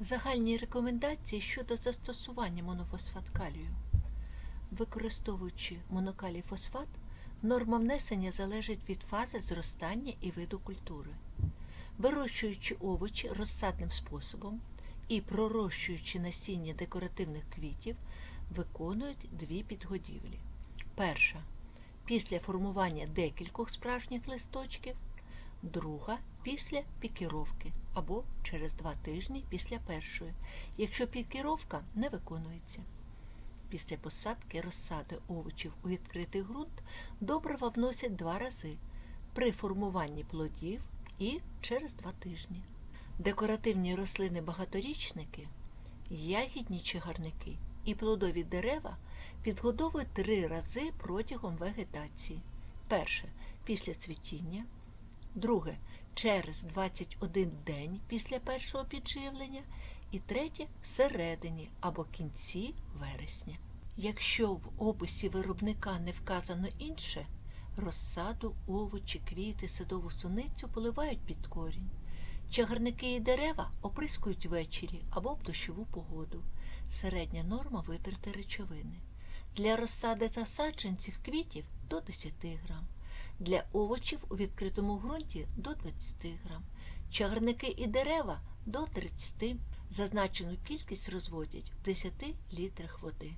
Загальні рекомендації щодо застосування монофосфат калію. Використовуючи монокалій фосфат, норма внесення залежить від фази зростання і виду культури. Вирощуючи овочі розсадним способом і пророщуючи насіння декоративних квітів, виконують дві підгодівлі. Перша після формування декількох справжніх листочків, друга після пікіровки або через два тижні після першої, якщо пікіровка не виконується. Після посадки розсади овочів у відкритий ґрунт добрива вносять два рази при формуванні плодів і через два тижні. Декоративні рослини багаторічники, ягідні чагарники і плодові дерева підгодовують три рази протягом вегетації. Перше після цвітіння, друге через 21 день після першого підживлення, і третє всередині або кінці вересня. Якщо в описі виробника не вказано інше, розсаду, овочі, квіти, садову суницю поливають під корінь. Чагарники і дерева оприскують ввечері або в дощову погоду. Середня норма витрати речовини. Для розсади та саджанців квітів до 10 грам. Для овочів у відкритому ґрунті до 20 грам. Чагарники і дерева до 30. Зазначену кількість розводять в 10 літрах води.